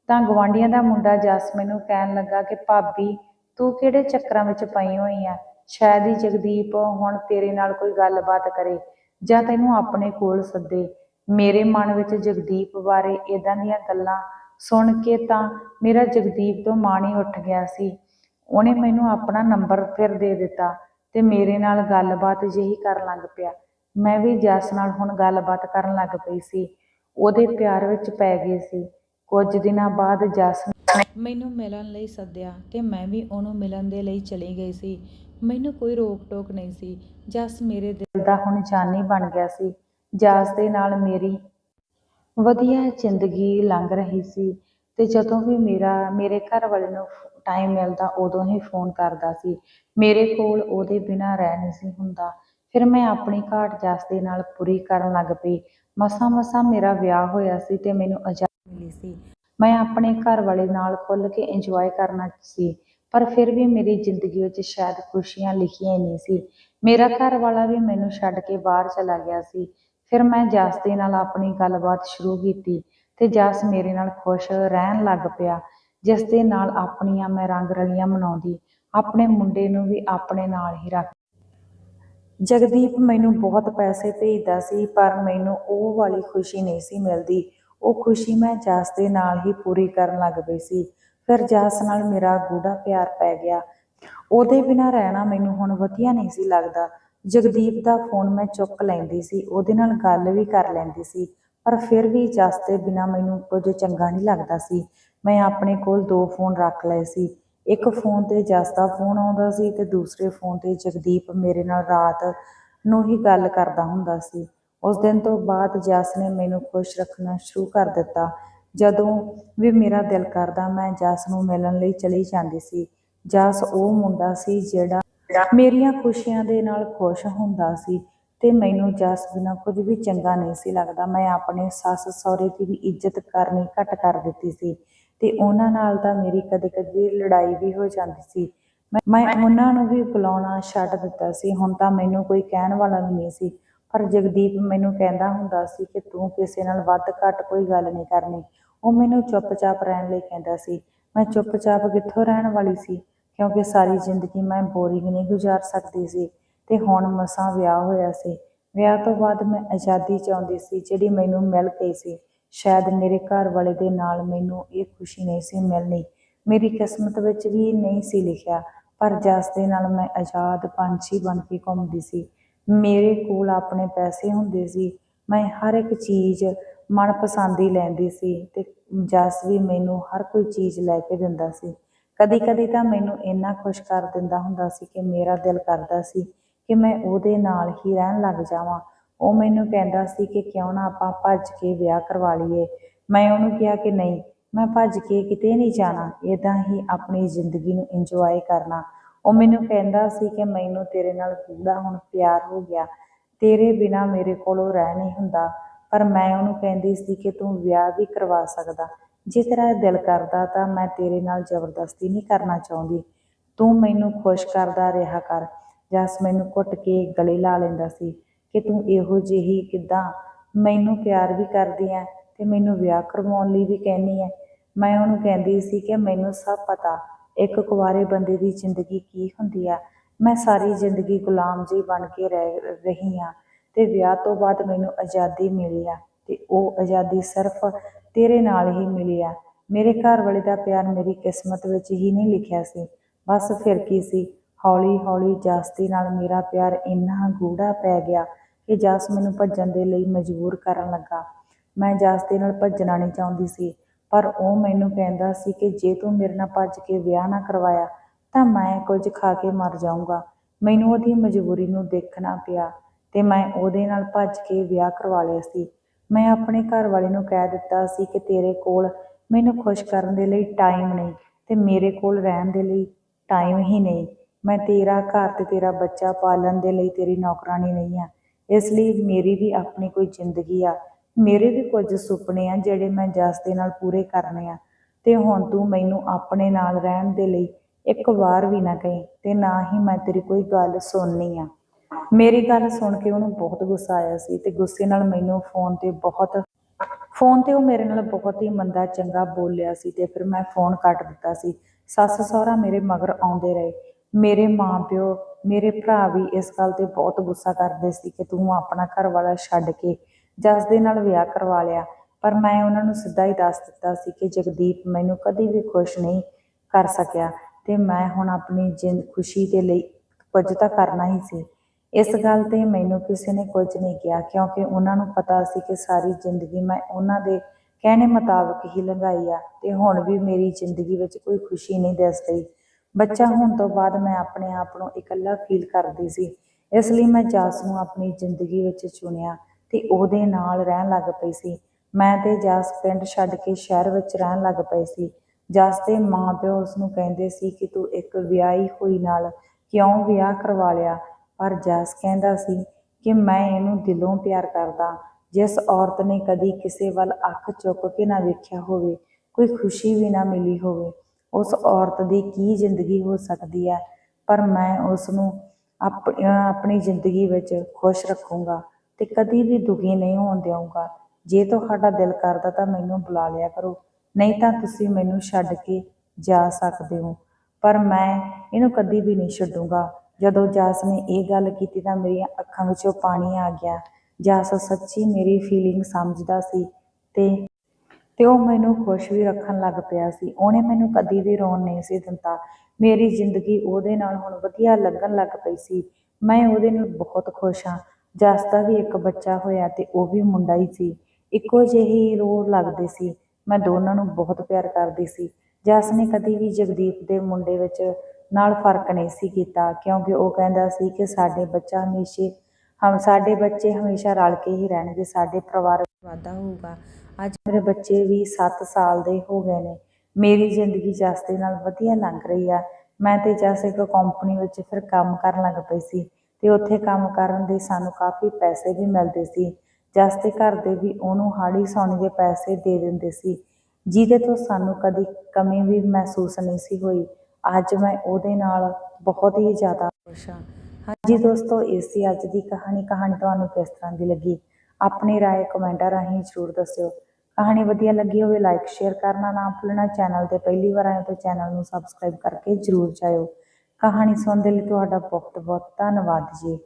ਤਾਂ ਗਵਾਂਢੀਆਂ ਦਾ ਮੁੰਡਾ ਜਸ ਮੈਨੂੰ ਕਹਿਣ ਲੱਗਾ ਕਿ, ਭਾਬੀ, ਤੂੰ ਕਿਹੜੇ ਚੱਕਰਾਂ ਵਿੱਚ ਪਈ ਹੋਈ ਆ? ਸ਼ਾਇਦ ਹੀ ਜਗਦੀਪ ਹੁਣ ਤੇਰੇ ਨਾਲ ਕੋਈ ਗੱਲਬਾਤ ਕਰੇ ਜਾਂ ਤੈਨੂੰ ਆਪਣੇ ਕੋਲ ਸੱਦੇ। ਮੇਰੇ ਮਨ ਵਿੱਚ ਜਗਦੀਪ ਬਾਰੇ ਇਦਾਂ ਦੀਆਂ ਗੱਲਾਂ ਸੁਣ ਕੇ ਤਾਂ ਮੇਰਾ ਜਗਦੀਪ ਤੋਂ ਮਾਣ ਹੀ ਉੱਠ ਗਿਆ ਸੀ। ਉਹਨੇ ਮੈਨੂੰ ਆਪਣਾ ਨੰਬਰ ਫਿਰ ਦੇ ਦਿੱਤਾ ਤੇ ਮੇਰੇ ਨਾਲ ਗੱਲਬਾਤ ਜਿਹੀ ਕਰਨ ਲੱਗ ਪਿਆ। ਮੈਂ ਵੀ ਜਸ ਨਾਲ ਹੁਣ ਗੱਲਬਾਤ ਕਰਨ ਲੱਗ ਪਈ ਸੀ। ਉਹਦੇ ਪਿਆਰ ਵਿੱਚ ਪੈ ਗਈ ਸੀ। ਕੁਝ ਦਿਨਾਂ ਬਾਅਦ ਜਸ ਮੈਨੂੰ ਮਿਲਣ ਲਈ ਸੱਦਿਆ ਤੇ ਮੈਂ ਵੀ ਉਹਨੂੰ ਮਿਲਣ ਦੇ ਲਈ ਚਲੀ ਗਈ ਸੀ। ਮੈਨੂੰ ਕੋਈ ਰੋਕ ਟੋਕ ਨਹੀਂ ਸੀ। ਜਸ ਮੇਰੇ ਦਿਲ ਦਾ ਹੁਣ ਜਾਨੀ ਬਣ ਗਿਆ ਸੀ। ਜਸ ਦੇ ਨਾਲ ਮੇਰੀ ਵਧੀਆ ਜ਼ਿੰਦਗੀ ਲੰਘ ਰਹੀ ਸੀ ਤੇ ਜਦੋਂ ਵੀ ਮੇਰਾ, ਮੇਰੇ ਘਰ ਵਾਲੇ ਨੂੰ ਟਾਈਮ ਮਿਲਦਾ ਉਦੋਂ ਹੀ ਫੋਨ ਕਰਦਾ ਸੀ। ਮੇਰੇ ਕੋਲ ਉਹਦੇ ਬਿਨਾਂ ਰਹਿ ਨਹੀਂ ਸੀ ਹੁੰਦਾ। ਫਿਰ ਮੈਂ ਆਪਣੀ ਘਾਟ ਜਸ ਦੇ ਨਾਲ ਪੂਰੀ ਕਰਨ ਲੱਗ ਪਈ। ਮਸਾਂ ਮਸਾਂ ਮੇਰਾ ਵਿਆਹ ਹੋਇਆ ਸੀ ਤੇ ਮੈਨੂੰ ਆਜ਼ਾਦੀ ਮਿਲੀ ਸੀ। ਮੈਂ ਆਪਣੇ ਘਰ ਵਾਲੇ ਨਾਲ ਖੁੱਲ ਕੇ ਇੰਜੋਏ ਕਰਨਾ ਸੀ, ਪਰ ਫਿਰ ਵੀ ਮੇਰੀ ਜ਼ਿੰਦਗੀ ਵਿੱਚ ਸ਼ਾਇਦ ਖੁਸ਼ੀਆਂ ਲਿਖੀਆਂ ਨਹੀਂ ਸੀ। ਮੇਰਾ ਘਰ ਵਾਲਾ ਵੀ ਮੈਨੂੰ ਛੱਡ ਕੇ ਬਾਹਰ ਚਲਾ ਗਿਆ ਸੀ। ਫਿਰ ਮੈਂ ਜਸ ਦੇ ਨਾਲ ਆਪਣੀ ਗੱਲਬਾਤ ਸ਼ੁਰੂ ਕੀਤੀ ਤੇ ਜਸ ਮੇਰੇ ਨਾਲ ਖੁਸ਼ ਰਹਿਣ ਲੱਗ ਪਿਆ ਜਿਸ ਦੇ ਨਾਲ ਆਪਣੀਆਂ ਮੈਂ ਰੰਗ ਰਲੀਆਂ ਮਨਾਉਂਦੀ, ਆਪਣੇ ਮੁੰਡੇ ਨੂੰ ਵੀ ਆਪਣੇ ਨਾਲ ਹੀ ਰੱਖ ਜਗਦੀਪ ਮੈਨੂੰ ਬਹੁਤ ਪੈਸੇ ਭੇਜਦਾ ਸੀ, ਪਰ ਮੈਨੂੰ ਉਹ ਵਾਲੀ ਖੁਸ਼ੀ ਨਹੀਂ ਸੀ ਮਿਲਦੀ। ਉਹ ਖੁਸ਼ੀ ਮੈਂ ਜਸ ਦੇ ਨਾਲ ਹੀ ਪੂਰੀ ਕਰਨ ਲੱਗ ਪਈ ਸੀ। ਫਿਰ ਜਸ ਨਾਲ ਮੇਰਾ ਗੂੜਾ ਪਿਆਰ ਪੈ ਗਿਆ। ਉਹਦੇ ਬਿਨਾਂ ਰਹਿਣਾ ਮੈਨੂੰ ਹੁਣ ਵਧੀਆ ਨਹੀਂ ਸੀ ਲੱਗਦਾ। ਜਗਦੀਪ ਦਾ ਫੋਨ ਮੈਂ ਚੁੱਕ ਲੈਂਦੀ ਸੀ, ਉਹਦੇ ਨਾਲ ਗੱਲ ਵੀ ਕਰ ਲੈਂਦੀ ਸੀ, ਪਰ ਫਿਰ ਵੀ ਜਸ ਦੇ ਬਿਨਾਂ ਮੈਨੂੰ ਕੁਝ ਚੰਗਾ ਨਹੀਂ ਲੱਗਦਾ ਸੀ। ਮੈਂ ਆਪਣੇ ਕੋਲ ਦੋ ਫੋਨ ਰੱਖ ਲਏ ਸੀ। ਇੱਕ ਫੋਨ ਤੇ ਜਸ ਦਾ ਫੋਨ ਆਉਂਦਾ ਸੀ ਤੇ ਦੂਸਰੇ ਫੋਨ ਤੇ ਜਗਦੀਪ ਮੇਰੇ ਨਾਲ ਰਾਤ ਨੂੰ ਹੀ ਗੱਲ ਕਰਦਾ ਹੁੰਦਾ ਸੀ। ਉਸ ਦਿਨ ਤੋਂ ਬਾਅਦ ਜਸ ਨੇ ਮੈਨੂੰ ਖੁਸ਼ ਰੱਖਣਾ ਸ਼ੁਰੂ ਕਰ ਦਿੱਤਾ। ਜਦੋਂ ਵੀ ਮੇਰਾ ਦਿਲ ਕਰਦਾ, ਮੈਂ ਜਸ ਨੂੰ ਮਿਲਣ ਲਈ ਚਲੀ ਜਾਂਦੀ ਸੀ। ਜਸ ਉਹ ਮੁੰਡਾ ਸੀ ਜਿਹੜਾ ਮੇਰੀਆਂ ਖੁਸ਼ੀਆਂ ਦੇ ਨਾਲ ਖੁਸ਼ ਹੁੰਦਾ ਸੀ ਤੇ ਮੈਨੂੰ ਜਸ ਬਿਨਾਂ ਕੁਝ ਵੀ ਚੰਗਾ ਨਹੀਂ ਸੀ ਲੱਗਦਾ। ਮੈਂ ਆਪਣੇ ਸੱਸ ਸਹੁਰੇ ਦੀ ਵੀ ਇੱਜ਼ਤ ਕਰਨੀ ਘੱਟ ਕਰ ਦਿੱਤੀ ਸੀ। ਤੇ ਉਹਨਾਂ ਨਾਲ ਤਾਂ ਮੇਰੀ ਕਦੇ ਕਦੇ ਲੜਾਈ ਵੀ ਹੋ ਜਾਂਦੀ ਸੀ। ਮੈਂ ਮੈਂ ਉਹਨਾਂ ਨੂੰ ਵੀ ਬੁਲਾਉਣਾ ਛੱਡ ਦਿੱਤਾ ਸੀ। ਹੁਣ ਤਾਂ ਮੈਨੂੰ ਕੋਈ ਕਹਿਣ ਵਾਲਾ ਵੀ ਨਹੀਂ ਸੀ। ਪਰ ਜਗਦੀਪ ਮੈਨੂੰ ਕਹਿੰਦਾ ਹੁੰਦਾ ਸੀ ਕਿ ਤੂੰ ਕਿਸੇ ਨਾਲ ਵੱਧ ਘੱਟ ਕੋਈ ਗੱਲ ਨਹੀਂ ਕਰਨੀ। ਉਹ ਮੈਨੂੰ ਚੁੱਪਚਾਪ ਰਹਿਣ ਲਈ ਕਹਿੰਦਾ ਸੀ। ਮੈਂ ਚੁੱਪਚਾਪ ਕਿੱਥੋਂ ਰਹਿਣ ਵਾਲੀ ਸੀ? ਕਿਉਂਕਿ ਸਾਰੀ ਜ਼ਿੰਦਗੀ ਮੈਂ ਬੋਰਿੰਗ ਨਹੀਂ ਗੁਜ਼ਾਰ ਸਕਦੀ ਸੀ। ਤੇ ਹੁਣ ਮਸਾਂ ਵਿਆਹ ਹੋਇਆ ਸੀ। ਵਿਆਹ ਤੋਂ ਬਾਅਦ ਮੈਂ ਆਜ਼ਾਦੀ ਚਾਹੁੰਦੀ ਸੀ, ਜਿਹੜੀ ਮੈਨੂੰ ਮਿਲ ਗਈ ਸੀ। ਸ਼ਾਇਦ ਮੇਰੇ ਘਰ ਵਾਲੇ ਦੇ ਨਾਲ ਮੈਨੂੰ ਇਹ ਖੁਸ਼ੀ ਨਹੀਂ ਸੀ ਮਿਲਣੀ। ਮੇਰੀ ਕਿਸਮਤ ਵਿੱਚ ਵੀ ਨਹੀਂ ਸੀ ਲਿਖਿਆ, ਪਰ ਜਸ ਦੇ ਨਾਲ ਮੈਂ ਆਜ਼ਾਦ ਪੰਛੀ ਬਣ ਕੇ ਘੁੰਮਦੀ ਸੀ। ਮੇਰੇ ਕੋਲ ਆਪਣੇ ਪੈਸੇ ਹੁੰਦੇ ਸੀ, ਮੈਂ ਹਰ ਇੱਕ ਚੀਜ਼ ਮਨਪਸੰਦ ਹੀ ਲੈਂਦੀ ਸੀ ਤੇ ਜਸ ਵੀ ਮੈਨੂੰ ਹਰ ਕੋਈ ਚੀਜ਼ ਲੈ ਕੇ ਦਿੰਦਾ ਸੀ। ਕਦੀ ਕਦੀ ਤਾਂ ਮੈਨੂੰ ਇੰਨਾ ਖੁਸ਼ ਕਰ ਦਿੰਦਾ ਹੁੰਦਾ ਸੀ ਕਿ ਮੇਰਾ ਦਿਲ ਕਰਦਾ ਸੀ ਕਿ ਮੈਂ ਉਹਦੇ ਨਾਲ ਹੀ ਰਹਿਣ ਲੱਗ ਜਾਵਾਂ। ਉਹ ਮੈਨੂੰ ਕਹਿੰਦਾ ਸੀ ਕਿ ਕਿਉਂ ਨਾ ਆਪਾਂ ਭੱਜ ਕੇ ਵਿਆਹ ਕਰਵਾ ਲਈਏ। ਮੈਂ ਉਹਨੂੰ ਕਿਹਾ ਕਿ ਨਹੀਂ, ਮੈਂ ਭੱਜ ਕੇ ਕਿਤੇ ਨਹੀਂ ਜਾਣਾ। ਇਦਾਂ ਹੀ ਆਪਣੀ ਜ਼ਿੰਦਗੀ ਨੂੰ ਇੰਜੋਏ ਕਰਨਾ। ਉਹ ਮੈਨੂੰ ਕਹਿੰਦਾ ਸੀ ਕਿ ਮੈਨੂੰ ਤੇਰੇ ਨਾਲ ਪੂਰਾ ਹੁਣ ਪਿਆਰ ਹੋ ਗਿਆ। ਤੇਰੇ ਬਿਨਾ ਮੇਰੇ ਕੋਲੋਂ ਰਹਿ ਨਹੀਂ ਹੁੰਦਾ। ਪਰ ਮੈਂ ਉਹਨੂੰ ਕਹਿੰਦੀ ਸੀ ਕਿ ਤੂੰ ਵਿਆਹ ਵੀ ਕਰਵਾ ਸਕਦਾ। ਜੇ ਤੇਰਾ ਦਿਲ ਕਰਦਾ ਤਾਂ ਮੈਂ ਤੇਰੇ ਨਾਲ ਜ਼ਬਰਦਸਤੀ ਨਹੀਂ ਕਰਨਾ ਚਾਹੁੰਦੀ। ਤੂੰ ਮੈਨੂੰ ਖੁਸ਼ ਕਰਦਾ ਰਿਹਾ ਕਰ। ਜਸ ਮੈਨੂੰ ਘੁੱਟ ਕੇ ਗਲੇ ਲਾ ਲੈਂਦਾ ਸੀ। ਕਿ ਤੂੰ ਇਹੋ ਜਿਹੀ ਕਿਦਾਂ ਮੈਨੂੰ ਪਿਆਰ ਵੀ ਕਰਦੀ ਐ ਤੇ ਮੈਨੂੰ ਵਿਆਹ ਕਰਵਾਉਣ ਲਈ ਵੀ ਕਹਿੰਦੀ ਐ। ਮੈਂ ਉਹਨੂੰ ਕਹਿੰਦੀ ਸੀ ਕਿ ਮੈਨੂੰ ਸਭ ਪਤਾ ਇੱਕ ਕੁਵਾਰੇ ਬੰਦੇ ਦੀ ਜ਼ਿੰਦਗੀ ਕੀ ਹੁੰਦੀ ਆ। ਮੈਂ ਸਾਰੀ ਜ਼ਿੰਦਗੀ ਗੁਲਾਮ ਜੀ ਬਣ ਕੇ ਰਹਿ ਰਹੀ ਆ ਤੇ ਵਿਆਹ ਤੋਂ ਬਾਅਦ ਮੈਨੂੰ ਆਜ਼ਾਦੀ ਮਿਲੀ ਆ ਤੇ ਉਹ ਆਜ਼ਾਦੀ ਸਿਰਫ ਤੇਰੇ ਨਾਲ ਹੀ ਮਿਲੀ ਆ। ਮੇਰੇ ਘਰ ਵਾਲੇ ਦਾ ਪਿਆਰ ਮੇਰੀ ਕਿਸਮਤ ਵਿੱਚ ਹੀ ਨਹੀਂ ਲਿਖਿਆ ਸੀ। ਬਸ ਫਿਰ ਕੀ ਸੀ? ਹੌਲੀ ਹੌਲੀ ਜਾਸਤੀ ਨਾਲ ਮੇਰਾ ਪਿਆਰ ਇੰਨਾ ਗੂੜਾ ਪੈ ਗਿਆ ਕਿ ਜਾਸ ਮੈਨੂੰ ਭੱਜਣ ਦੇ ਲਈ ਮਜਬੂਰ ਕਰਨ ਲੱਗਾ। ਮੈਂ ਜਾਸਤੀ ਨਾਲ ਭੱਜਣਾ ਨਹੀਂ ਚਾਹੁੰਦੀ ਸੀ, ਪਰ ਉਹ ਮੈਨੂੰ ਕਹਿੰਦਾ ਸੀ ਕਿ ਜੇ ਤੂੰ ਮੇਰੇ ਨਾਲ ਭੱਜ ਕੇ ਵਿਆਹ ਨਾ ਕਰਵਾਇਆ, ਤਾਂ ਮੈਂ ਕੁਝ ਖਾ ਕੇ ਮਰ ਜਾਊਂਗਾ। ਮੈਨੂੰ ਉਹਦੀ ਮਜਬੂਰੀ ਨੂੰ ਦੇਖਣਾ ਪਿਆ ਤੇ ਮੈਂ ਉਹਦੇ ਨਾਲ ਭੱਜ ਕੇ ਵਿਆਹ ਕਰਵਾ ਲਿਆ ਸੀ। ਮੈਂ ਆਪਣੇ ਘਰ ਵਾਲੇ ਨੂੰ ਕਹਿ ਦਿੱਤਾ ਸੀ ਕਿ ਤੇਰੇ ਕੋਲ ਮੈਨੂੰ ਖੁਸ਼ ਕਰਨ ਦੇ ਲਈ ਟਾਈਮ ਨਹੀਂ ਤੇ ਮੇਰੇ ਕੋਲ ਰਹਿਣ ਦੇ ਲਈ ਟਾਈਮ ਹੀ ਨਹੀਂ। ਮੈਂ ਤੇਰਾ ਘਰ ਤੇ ਤੇਰਾ ਬੱਚਾ ਪਾਲਣ ਦੇ ਲਈ ਤੇਰੀ ਨੌਕਰਾਨੀ ਨਹੀਂ ਆ ਇਸ ਲਈ ਮੇਰੀ ਵੀ ਆਪਣੀ ਕੋਈ ਜ਼ਿੰਦਗੀ ਆ। ਮੇਰੇ ਵੀ ਕੁਝ ਸੁਪਨੇ ਆ ਜਿਹੜੇ ਮੈਂ ਜਸ ਦੇ ਨਾਲ ਪੂਰੇ ਕਰਨੇ ਆ। ਤੇ ਹੁਣ ਤੂੰ ਮੈਨੂੰ ਆਪਣੇ ਨਾਲ ਰਹਿਣ ਦੇ ਲਈ ਇੱਕ ਵਾਰ ਵੀ ਨਾ ਕਹੀਂ ਤੇ ਨਾ ਹੀ ਮੈਂ ਤੇਰੀ ਕੋਈ ਗੱਲ ਸੁਣਨੀ ਆ। ਮੇਰੀ ਗੱਲ ਸੁਣ ਕੇ ਉਹਨੂੰ ਬਹੁਤ ਗੁੱਸਾ ਆਇਆ ਸੀ ਤੇ ਗੁੱਸੇ ਨਾਲ ਮੈਨੂੰ ਫੋਨ ਤੇ ਬਹੁਤ, ਫੋਨ ਤੇ ਉਹ ਮੇਰੇ ਨਾਲ ਬਹੁਤ ਹੀ ਮੰਦਾ ਚੰਗਾ ਬੋਲਿਆ ਸੀ ਤੇ ਫਿਰ ਮੈਂ ਫੋਨ ਕੱਟ ਦਿੱਤਾ ਸੀ। ਸੱਸ ਸਹੁਰਾ ਮੇਰੇ ਮਗਰ ਆਉਂਦੇ ਰਹੇ। ਮੇਰੇ ਮਾਂ ਪਿਓ, ਮੇਰੇ ਭਰਾ ਵੀ ਇਸ ਗੱਲ ਤੇ ਬਹੁਤ ਗੁੱਸਾ ਕਰਦੇ ਸੀ ਕਿ ਤੂੰ ਆਪਣਾ ਘਰ ਵਾਲਾ ਛੱਡ ਕੇ ਜਸ ਦੇ ਨਾਲ ਵਿਆਹ ਕਰਵਾ ਲਿਆ। ਪਰ ਮੈਂ ਉਹਨਾਂ ਨੂੰ ਸਿੱਧਾ ਹੀ ਦੱਸ ਦਿੱਤਾ ਸੀ ਕਿ ਜਗਦੀਪ ਮੈਨੂੰ ਕਦੀ ਵੀ ਖੁਸ਼ ਨਹੀਂ ਕਰ ਸਕਿਆ ਤੇ ਮੈਂ ਹੁਣ ਆਪਣੀ ਜਿੰਦ ਖੁਸ਼ੀ ਦੇ ਲਈ ਕੁਝ ਤਾਂ ਕਰਨਾ ਹੀ ਸੀ। ਇਸ ਗੱਲ ਤੇ ਮੈਨੂੰ ਕਿਸੇ ਨੇ ਕੁਝ ਨਹੀਂ ਕਿਹਾ ਕਿਉਂਕਿ ਉਹਨਾਂ ਨੂੰ ਪਤਾ ਸੀ ਕਿ ਸਾਰੀ ਜ਼ਿੰਦਗੀ ਮੈਂ ਉਹਨਾਂ ਦੇ ਕਹਿਣੇ ਮੁਤਾਬਕ ਹੀ ਲੰਘਾਈ ਆ ਤੇ ਹੁਣ ਵੀ ਮੇਰੀ ਜ਼ਿੰਦਗੀ ਵਿੱਚ ਕੋਈ ਖੁਸ਼ੀ ਨਹੀਂ ਦਿਸ ਰਹੀ। ਬੱਚਾ ਹੋਣ ਤੋਂ ਬਾਅਦ ਮੈਂ ਆਪਣੇ ਆਪ ਨੂੰ ਇਕੱਲਾ ਫੀਲ ਕਰਦੀ ਸੀ। ਇਸ ਲਈ ਮੈਂ ਜਸ ਨੂੰ ਆਪਣੀ ਜ਼ਿੰਦਗੀ ਵਿੱਚ ਚੁਣਿਆ ਤੇ ਉਹਦੇ ਨਾਲ ਰਹਿਣ ਲੱਗ ਪਈ ਸੀ। ਮੈਂ ਤੇ ਜਸ ਪਿੰਡ ਛੱਡ ਕੇ ਸ਼ਹਿਰ ਵਿੱਚ ਰਹਿਣ ਲੱਗ ਪਏ ਸੀ। ਜਸ ਦੇ ਮਾਂ-ਪਿਓ ਉਸ ਨੂੰ ਕਹਿੰਦੇ ਸੀ ਕਿ ਤੂੰ ਇੱਕ ਵਿਆਹੀ ਹੋਈ ਨਾਲ ਕਿਉਂ ਵਿਆਹ ਕਰਵਾ ਲਿਆ? ਪਰ ਜਸ ਕਹਿੰਦਾ ਸੀ ਕਿ ਮੈਂ ਇਹਨੂੰ ਦਿਲੋਂ ਪਿਆਰ ਕਰਦਾ। ਜਿਸ ਔਰਤ ਨੇ ਕਦੀ ਕਿਸੇ ਵੱਲ ਅੱਖ ਚੁੱਕ ਕੇ ਨਾ ਵੇਖਿਆ ਹੋਵੇ, ਕੋਈ ਖੁਸ਼ੀ ਵੀ ਨਾ ਮਿਲੀ ਹੋਵੇ। ਉਸ ਔਰਤ ਦੀ ਕੀ ਜ਼ਿੰਦਗੀ ਹੋ ਸਕਦੀ ਹੈ? ਪਰ ਮੈਂ ਉਸ ਨੂੰ ਆਪਣੀ ਜ਼ਿੰਦਗੀ ਵਿੱਚ ਖੁਸ਼ ਰੱਖੂੰਗਾ ਤੇ ਕਦੀ ਵੀ ਦੁਖੀ ਨਹੀਂ ਹੋਣ ਦੇਵਾਂਗਾ ਜੇ ਤੁਹਾਡਾ ਦਿਲ ਕਰਦਾ ਤਾਂ ਮੈਨੂੰ ਬੁਲਾ ਲਿਆ ਕਰੋ। ਨਹੀਂ ਤਾਂ ਤੁਸੀਂ ਮੈਨੂੰ ਛੱਡ ਕੇ ਜਾ ਸਕਦੇ ਹੋ। ਪਰ ਮੈਂ ਇਹਨੂੰ ਕਦੀ ਵੀ ਨਹੀਂ ਛੱਡੂੰਗਾ। ਜਦੋਂ ਜਾਸ ਨੇ ਇਹ ਗੱਲ ਕੀਤੀ ਤਾਂ ਮੇਰੀਆਂ ਅੱਖਾਂ ਵਿੱਚੋਂ ਪਾਣੀ ਆ ਗਿਆ। ਜਾਸ ਸੱਚੀ ਮੇਰੀ ਫੀਲਿੰਗ ਸਮਝਦਾ ਸੀ ਤੇ ਤੇ ਉਹ ਮੈਨੂੰ ਖੁਸ਼ ਵੀ ਰੱਖਣ ਲੱਗ ਪਿਆ ਸੀ। ਉਹਨੇ ਮੈਨੂੰ ਕਦੀ ਵੀ ਰੋਣ ਨਹੀਂ ਸੀ ਦਿੰਦਾ। ਮੇਰੀ ਜ਼ਿੰਦਗੀ ਉਹਦੇ ਨਾਲ ਹੁਣ ਵਧੀਆ ਲੱਗਣ ਲੱਗ ਪਈ ਸੀ। ਮੈਂ ਉਹਦੇ ਨਾਲ ਬਹੁਤ ਖੁਸ਼ ਹਾਂ। ਜਸ ਦਾ ਵੀ ਇੱਕ ਬੱਚਾ ਹੋਇਆ ਤੇ ਉਹ ਵੀ ਮੁੰਡਾ ਹੀ ਸੀ। ਇੱਕੋ ਜਿਹੀ ਹੀ ਰੋ ਲੱਗਦੇ ਸੀ। ਮੈਂ ਦੋਨਾਂ ਨੂੰ ਬਹੁਤ ਪਿਆਰ ਕਰਦੀ ਸੀ। ਜਸ ਨੇ ਕਦੀ ਵੀ ਜਗਦੀਪ ਦੇ ਮੁੰਡੇ ਵਿੱਚ ਨਾਲ ਫ਼ਰਕ ਨਹੀਂ ਸੀ ਕੀਤਾ, ਕਿਉਂਕਿ ਉਹ ਕਹਿੰਦਾ ਸੀ ਕਿ ਸਾਡੇ ਬੱਚਾ ਹਮੇਸ਼ਾ, ਹਮ, ਸਾਡੇ ਬੱਚੇ ਹਮੇਸ਼ਾ ਰਲ ਕੇ ਹੀ ਰਹਿਣਗੇ, ਸਾਡੇ ਪਰਿਵਾਰ ਵਾਧਾ ਹੋਊਗਾ। ਅੱਜ ਮੇਰੇ ਬੱਚੇ ਵੀ 7 ਸਾਲ ਦੇ ਹੋ ਗਏ ਨੇ ਮੇਰੀ ਜ਼ਿੰਦਗੀ ਜਸ ਦੇ ਨਾਲ ਵਧੀਆ ਲੰਘ ਰਹੀ ਆ ਮੈਂ ਤੇ ਜਸ ਇੱਕ ਕੰਪਨੀ ਵਿੱਚ ਫਿਰ ਕੰਮ ਕਰਨ ਲੱਗ ਪਈ ਸੀ ਤੇ ਉੱਥੇ ਕੰਮ ਕਰਨ ਦੇ ਸਾਨੂੰ ਕਾਫੀ ਪੈਸੇ ਵੀ ਮਿਲਦੇ ਸੀ ਜਸ ਦੇ ਘਰ ਦੇ ਵੀ ਉਹਨੂੰ ਹਾੜੀ ਸੌਣੀ ਦੇ ਪੈਸੇ ਦੇ ਦਿੰਦੇ ਸੀ ਜਿਹਦੇ ਤੋਂ ਸਾਨੂੰ ਕਦੀ ਕਮੀ ਵੀ ਮਹਿਸੂਸ ਨਹੀਂ ਸੀ ਹੋਈ ਅੱਜ ਮੈਂ ਉਹਦੇ ਨਾਲ ਬਹੁਤ ਹੀ ਜ਼ਿਆਦਾ ਖੁਸ਼ ਹਾਂ ਹਾਂਜੀ ਦੋਸਤੋ ਇਸ ਸੀ ਅੱਜ ਦੀ ਕਹਾਣੀ ਕਹਾਣੀ ਤੁਹਾਨੂੰ ਕਿਸ ਤਰ੍ਹਾਂ ਦੀ ਲੱਗੀ ਆਪਣੀ رائے ਕਮੈਂਟਾਂ ਰਾਹੀਂ ਜ਼ਰੂਰ ਦੱਸਿਓ ਕਹਾਣੀ ਵਧੀਆ ਲੱਗੀ ਹੋਵੇ ਲਾਈਕ ਸ਼ੇਅਰ ਕਰਨਾ ਨਾ ਭੁੱਲਣਾ। ਚੈਨਲ ਤੇ ਪਹਿਲੀ ਵਾਰ ਆਏ ਹੋ ਤਾਂ ਚੈਨਲ ਨੂੰ ਸਬਸਕ੍ਰਾਈਬ ਕਰਕੇ ਜ਼ਰੂਰ ਜਾਇਓ। ਕਹਾਣੀ ਸੁਣਨ ਦੇ ਲਈ ਤੁਹਾਡਾ ਬਹੁਤ ਬਹੁਤ ਧੰਨਵਾਦ ਜੀ।